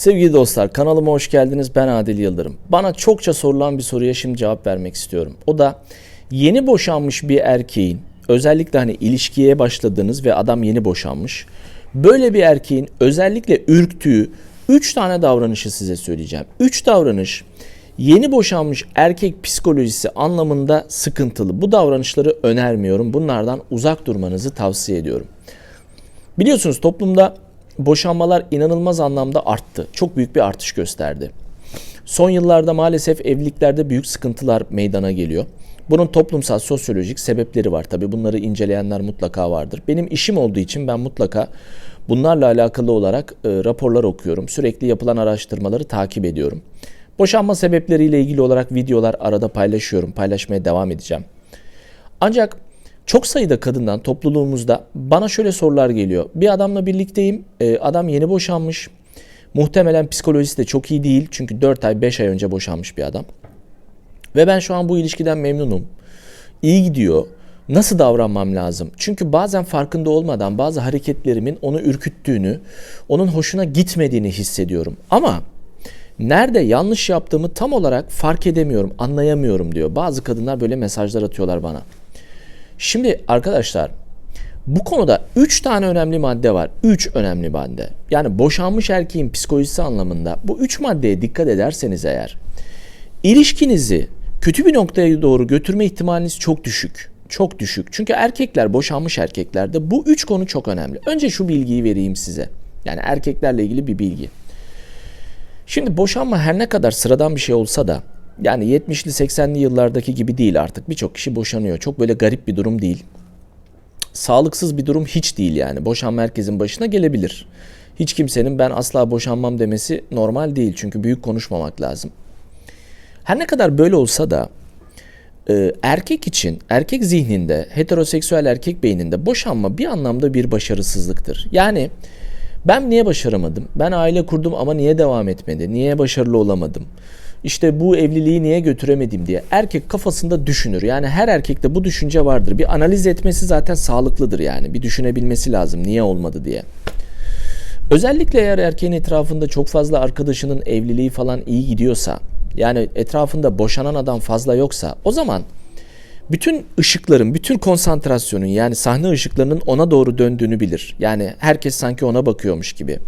Sevgili dostlar kanalıma hoş geldiniz. Ben Adil Yıldırım. Bana çokça sorulan bir soruya şimdi cevap vermek istiyorum. O da yeni boşanmış bir erkeğin özellikle hani ilişkiye başladığınız ve adam yeni boşanmış. Böyle bir erkeğin özellikle ürktüğü 3 tane davranışı size söyleyeceğim. 3 davranış yeni boşanmış erkek psikolojisi anlamında sıkıntılı. Bu davranışları önermiyorum. Bunlardan uzak durmanızı tavsiye ediyorum. Biliyorsunuz toplumda boşanmalar inanılmaz anlamda arttı. Çok büyük bir artış gösterdi. Son yıllarda maalesef evliliklerde büyük sıkıntılar meydana geliyor. Bunun toplumsal, sosyolojik sebepleri var. Tabi bunları inceleyenler mutlaka vardır. Benim işim olduğu için ben mutlaka bunlarla alakalı olarak e, raporlar okuyorum. Sürekli yapılan araştırmaları takip ediyorum. Boşanma sebepleriyle ilgili olarak videolar arada paylaşıyorum. Paylaşmaya devam edeceğim. Ancak çok sayıda kadından topluluğumuzda bana şöyle sorular geliyor. Bir adamla birlikteyim. e, Adam yeni boşanmış. Muhtemelen psikolojisi de çok iyi değil. Çünkü 4 ay 5 ay önce boşanmış bir adam. Ve ben şu an bu ilişkiden memnunum. İyi gidiyor. Nasıl davranmam lazım? Çünkü bazen farkında olmadan bazı hareketlerimin onu ürküttüğünü, onun hoşuna gitmediğini hissediyorum. Ama nerede yanlış yaptığımı tam olarak fark edemiyorum, anlayamıyorum diyor. Bazı kadınlar böyle mesajlar atıyorlar bana. Şimdi arkadaşlar bu konuda 3 tane önemli madde var. 3 önemli madde. Yani boşanmış erkeğin psikolojisi anlamında bu 3 maddeye dikkat ederseniz eğer ilişkinizi kötü bir noktaya doğru götürme ihtimaliniz çok düşük. Çok düşük. Çünkü erkekler, boşanmış erkeklerde bu üç konu çok önemli. Önce şu bilgiyi vereyim size. Yani erkeklerle ilgili bir bilgi. Şimdi boşanma her ne kadar sıradan bir şey olsa da yani 70'li 80'li yıllardaki gibi değil artık. Birçok kişi boşanıyor. Çok böyle garip bir durum değil. Sağlıksız bir durum hiç değil yani. Boşanma herkesin başına gelebilir. Hiç kimsenin ben asla boşanmam demesi normal değil. Çünkü büyük konuşmamak lazım. Her ne kadar böyle olsa da e, erkek için, erkek zihninde, heteroseksüel erkek beyninde boşanma bir anlamda bir başarısızlıktır. Yani ben niye başaramadım? Ben aile kurdum ama niye devam etmedi? Niye başarılı olamadım? İşte bu evliliği niye götüremedim diye erkek kafasında düşünür. Yani her erkekte bu düşünce vardır. Bir analiz etmesi zaten sağlıklıdır yani. Bir düşünebilmesi lazım niye olmadı diye. Özellikle eğer erkeğin etrafında çok fazla arkadaşının evliliği falan iyi gidiyorsa, yani etrafında boşanan adam fazla yoksa o zaman bütün ışıkların, bütün konsantrasyonun yani sahne ışıklarının ona doğru döndüğünü bilir. Yani herkes sanki ona bakıyormuş gibi.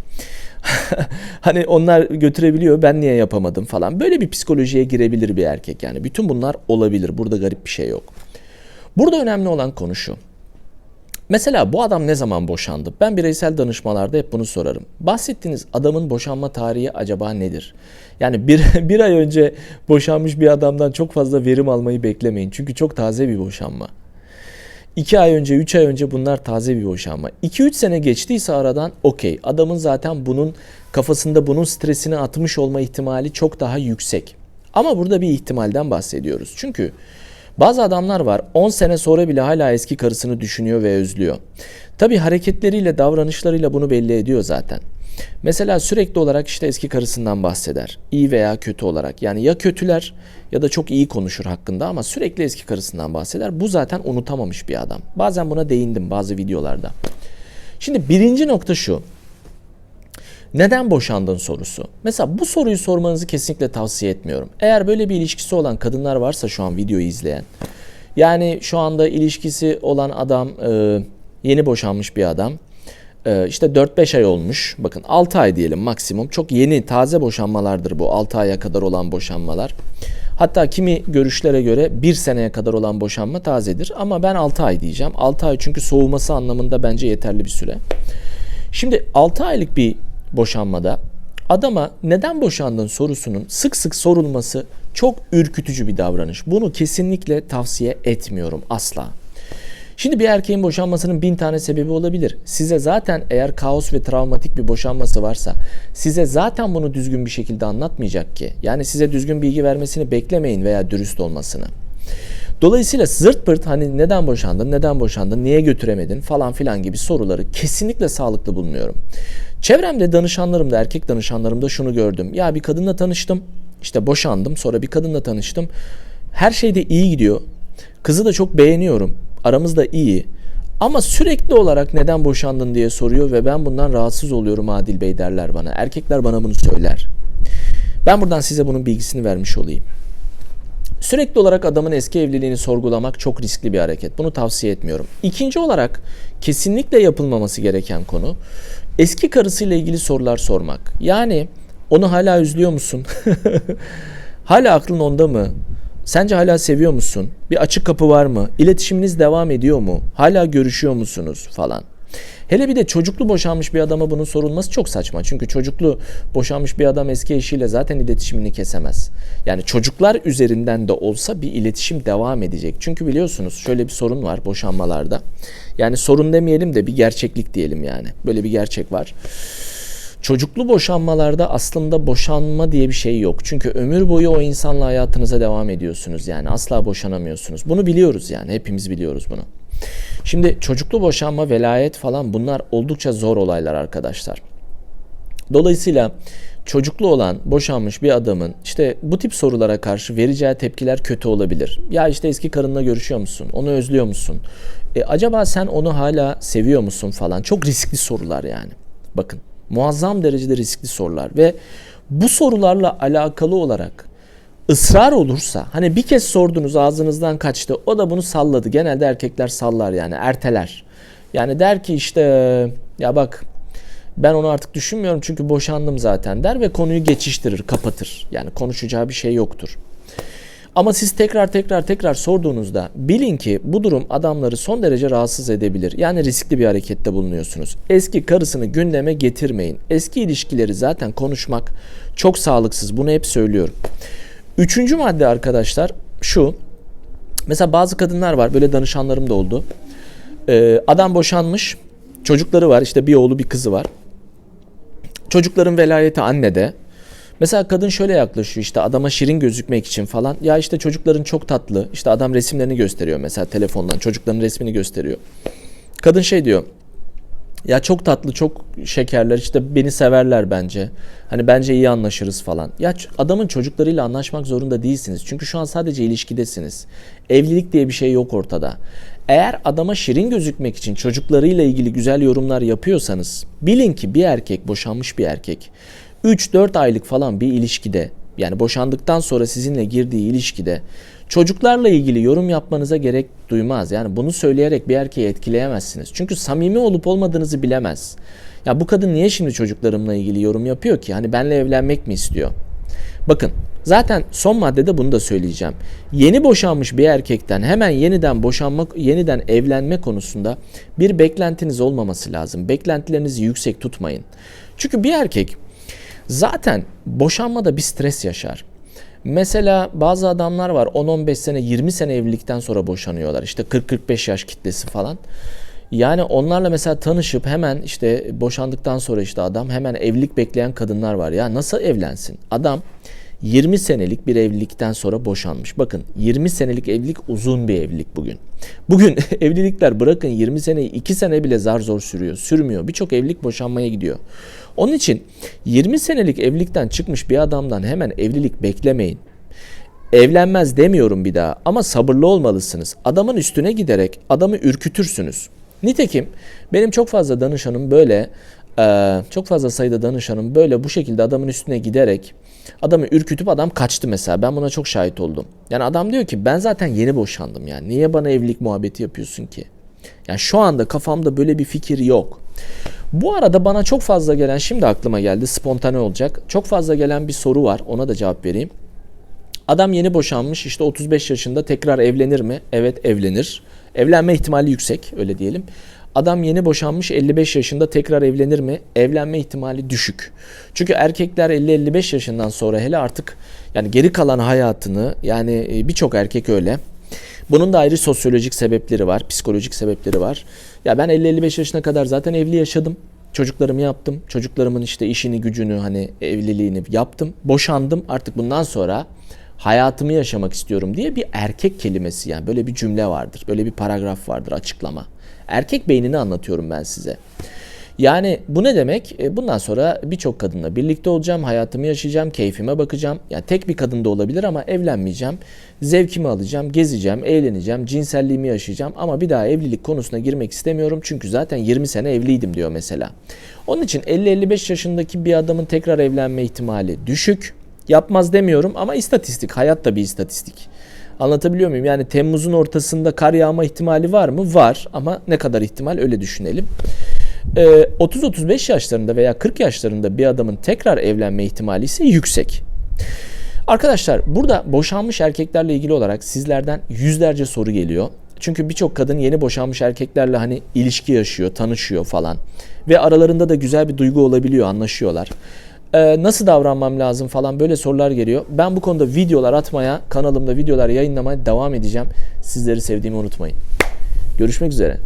hani onlar götürebiliyor ben niye yapamadım falan. Böyle bir psikolojiye girebilir bir erkek yani. Bütün bunlar olabilir. Burada garip bir şey yok. Burada önemli olan konu şu. Mesela bu adam ne zaman boşandı? Ben bireysel danışmalarda hep bunu sorarım. Bahsettiğiniz adamın boşanma tarihi acaba nedir? Yani bir, bir ay önce boşanmış bir adamdan çok fazla verim almayı beklemeyin. Çünkü çok taze bir boşanma. 2 ay önce, 3 ay önce bunlar taze bir boşanma. 2-3 sene geçtiyse aradan okey. Adamın zaten bunun kafasında bunun stresini atmış olma ihtimali çok daha yüksek. Ama burada bir ihtimalden bahsediyoruz. Çünkü bazı adamlar var 10 sene sonra bile hala eski karısını düşünüyor ve özlüyor. Tabi hareketleriyle, davranışlarıyla bunu belli ediyor zaten. Mesela sürekli olarak işte eski karısından bahseder. İyi veya kötü olarak. Yani ya kötüler ya da çok iyi konuşur hakkında ama sürekli eski karısından bahseder. Bu zaten unutamamış bir adam. Bazen buna değindim bazı videolarda. Şimdi birinci nokta şu. Neden boşandın sorusu. Mesela bu soruyu sormanızı kesinlikle tavsiye etmiyorum. Eğer böyle bir ilişkisi olan kadınlar varsa şu an videoyu izleyen. Yani şu anda ilişkisi olan adam yeni boşanmış bir adam. E, işte 4-5 ay olmuş. Bakın 6 ay diyelim maksimum. Çok yeni taze boşanmalardır bu 6 aya kadar olan boşanmalar. Hatta kimi görüşlere göre 1 seneye kadar olan boşanma tazedir. Ama ben 6 ay diyeceğim. 6 ay çünkü soğuması anlamında bence yeterli bir süre. Şimdi 6 aylık bir boşanmada adama neden boşandın sorusunun sık sık sorulması çok ürkütücü bir davranış. Bunu kesinlikle tavsiye etmiyorum asla. Şimdi bir erkeğin boşanmasının bin tane sebebi olabilir. Size zaten eğer kaos ve travmatik bir boşanması varsa size zaten bunu düzgün bir şekilde anlatmayacak ki. Yani size düzgün bilgi vermesini beklemeyin veya dürüst olmasını. Dolayısıyla zırt pırt hani neden boşandın, neden boşandın, niye götüremedin falan filan gibi soruları kesinlikle sağlıklı bulmuyorum. Çevremde danışanlarımda, erkek danışanlarımda şunu gördüm. Ya bir kadınla tanıştım, işte boşandım, sonra bir kadınla tanıştım. Her şey de iyi gidiyor. Kızı da çok beğeniyorum. Aramız da iyi. Ama sürekli olarak neden boşandın diye soruyor ve ben bundan rahatsız oluyorum Adil Bey derler bana. Erkekler bana bunu söyler. Ben buradan size bunun bilgisini vermiş olayım. Sürekli olarak adamın eski evliliğini sorgulamak çok riskli bir hareket. Bunu tavsiye etmiyorum. İkinci olarak kesinlikle yapılmaması gereken konu eski karısıyla ilgili sorular sormak. Yani onu hala üzülüyor musun? hala aklın onda mı? Sence hala seviyor musun? Bir açık kapı var mı? İletişiminiz devam ediyor mu? Hala görüşüyor musunuz falan. Hele bir de çocuklu boşanmış bir adama bunun sorulması çok saçma. Çünkü çocuklu boşanmış bir adam eski eşiyle zaten iletişimini kesemez. Yani çocuklar üzerinden de olsa bir iletişim devam edecek. Çünkü biliyorsunuz şöyle bir sorun var boşanmalarda. Yani sorun demeyelim de bir gerçeklik diyelim yani. Böyle bir gerçek var. Çocuklu boşanmalarda aslında boşanma diye bir şey yok. Çünkü ömür boyu o insanla hayatınıza devam ediyorsunuz. Yani asla boşanamıyorsunuz. Bunu biliyoruz yani. Hepimiz biliyoruz bunu. Şimdi çocuklu boşanma, velayet falan bunlar oldukça zor olaylar arkadaşlar. Dolayısıyla çocuklu olan boşanmış bir adamın işte bu tip sorulara karşı vereceği tepkiler kötü olabilir. Ya işte eski karınla görüşüyor musun? Onu özlüyor musun? E, acaba sen onu hala seviyor musun falan? Çok riskli sorular yani. Bakın muazzam derecede riskli sorular ve bu sorularla alakalı olarak ısrar olursa hani bir kez sordunuz ağzınızdan kaçtı o da bunu salladı. Genelde erkekler sallar yani erteler. Yani der ki işte ya bak ben onu artık düşünmüyorum çünkü boşandım zaten der ve konuyu geçiştirir, kapatır. Yani konuşacağı bir şey yoktur. Ama siz tekrar tekrar tekrar sorduğunuzda bilin ki bu durum adamları son derece rahatsız edebilir. Yani riskli bir harekette bulunuyorsunuz. Eski karısını gündeme getirmeyin. Eski ilişkileri zaten konuşmak çok sağlıksız. Bunu hep söylüyorum. Üçüncü madde arkadaşlar şu. Mesela bazı kadınlar var böyle danışanlarım da oldu. Ee, adam boşanmış. Çocukları var işte bir oğlu bir kızı var. Çocukların velayeti annede. Mesela kadın şöyle yaklaşıyor işte adama şirin gözükmek için falan. Ya işte çocukların çok tatlı. İşte adam resimlerini gösteriyor mesela telefondan. Çocukların resmini gösteriyor. Kadın şey diyor. Ya çok tatlı, çok şekerler. işte beni severler bence. Hani bence iyi anlaşırız falan. Ya adamın çocuklarıyla anlaşmak zorunda değilsiniz. Çünkü şu an sadece ilişkidesiniz. Evlilik diye bir şey yok ortada. Eğer adama şirin gözükmek için çocuklarıyla ilgili güzel yorumlar yapıyorsanız bilin ki bir erkek, boşanmış bir erkek 3-4 aylık falan bir ilişkide yani boşandıktan sonra sizinle girdiği ilişkide çocuklarla ilgili yorum yapmanıza gerek duymaz. Yani bunu söyleyerek bir erkeği etkileyemezsiniz. Çünkü samimi olup olmadığınızı bilemez. Ya bu kadın niye şimdi çocuklarımla ilgili yorum yapıyor ki? Hani benle evlenmek mi istiyor? Bakın zaten son maddede bunu da söyleyeceğim. Yeni boşanmış bir erkekten hemen yeniden boşanmak, yeniden evlenme konusunda bir beklentiniz olmaması lazım. Beklentilerinizi yüksek tutmayın. Çünkü bir erkek zaten boşanmada bir stres yaşar. Mesela bazı adamlar var 10-15 sene 20 sene evlilikten sonra boşanıyorlar. İşte 40-45 yaş kitlesi falan. Yani onlarla mesela tanışıp hemen işte boşandıktan sonra işte adam hemen evlilik bekleyen kadınlar var. Ya nasıl evlensin? Adam 20 senelik bir evlilikten sonra boşanmış. Bakın 20 senelik evlilik uzun bir evlilik bugün. Bugün evlilikler bırakın 20 seneyi 2 sene bile zar zor sürüyor. Sürmüyor. Birçok evlilik boşanmaya gidiyor. Onun için 20 senelik evlilikten çıkmış bir adamdan hemen evlilik beklemeyin. Evlenmez demiyorum bir daha ama sabırlı olmalısınız. Adamın üstüne giderek adamı ürkütürsünüz. Nitekim benim çok fazla danışanım böyle çok fazla sayıda danışanım böyle bu şekilde adamın üstüne giderek adamı ürkütüp adam kaçtı mesela. Ben buna çok şahit oldum. Yani adam diyor ki ben zaten yeni boşandım yani. Niye bana evlilik muhabbeti yapıyorsun ki? Yani şu anda kafamda böyle bir fikir yok. Bu arada bana çok fazla gelen şimdi aklıma geldi spontane olacak. Çok fazla gelen bir soru var ona da cevap vereyim. Adam yeni boşanmış işte 35 yaşında tekrar evlenir mi? Evet evlenir. Evlenme ihtimali yüksek öyle diyelim. Adam yeni boşanmış 55 yaşında tekrar evlenir mi? Evlenme ihtimali düşük. Çünkü erkekler 50-55 yaşından sonra hele artık yani geri kalan hayatını yani e, birçok erkek öyle. Bunun da ayrı sosyolojik sebepleri var, psikolojik sebepleri var. Ya ben 50-55 yaşına kadar zaten evli yaşadım. Çocuklarımı yaptım. Çocuklarımın işte işini, gücünü, hani evliliğini yaptım. Boşandım. Artık bundan sonra hayatımı yaşamak istiyorum diye bir erkek kelimesi yani böyle bir cümle vardır. Böyle bir paragraf vardır açıklama. Erkek beynini anlatıyorum ben size. Yani bu ne demek? E, Bundan sonra birçok kadınla birlikte olacağım, hayatımı yaşayacağım, keyfime bakacağım. Yani tek bir kadın da olabilir ama evlenmeyeceğim. Zevkimi alacağım, gezeceğim, eğleneceğim, cinselliğimi yaşayacağım ama bir daha evlilik konusuna girmek istemiyorum çünkü zaten 20 sene evliydim diyor mesela. Onun için 50-55 yaşındaki bir adamın tekrar evlenme ihtimali düşük. Yapmaz demiyorum ama istatistik, hayat da bir istatistik. Anlatabiliyor muyum? Yani Temmuz'un ortasında kar yağma ihtimali var mı? Var ama ne kadar ihtimal öyle düşünelim. Ee, 30-35 yaşlarında veya 40 yaşlarında bir adamın tekrar evlenme ihtimali ise yüksek. Arkadaşlar burada boşanmış erkeklerle ilgili olarak sizlerden yüzlerce soru geliyor. Çünkü birçok kadın yeni boşanmış erkeklerle hani ilişki yaşıyor, tanışıyor falan. Ve aralarında da güzel bir duygu olabiliyor, anlaşıyorlar. Ee, nasıl davranmam lazım falan böyle sorular geliyor. Ben bu konuda videolar atmaya, kanalımda videolar yayınlamaya devam edeceğim. Sizleri sevdiğimi unutmayın. Görüşmek üzere.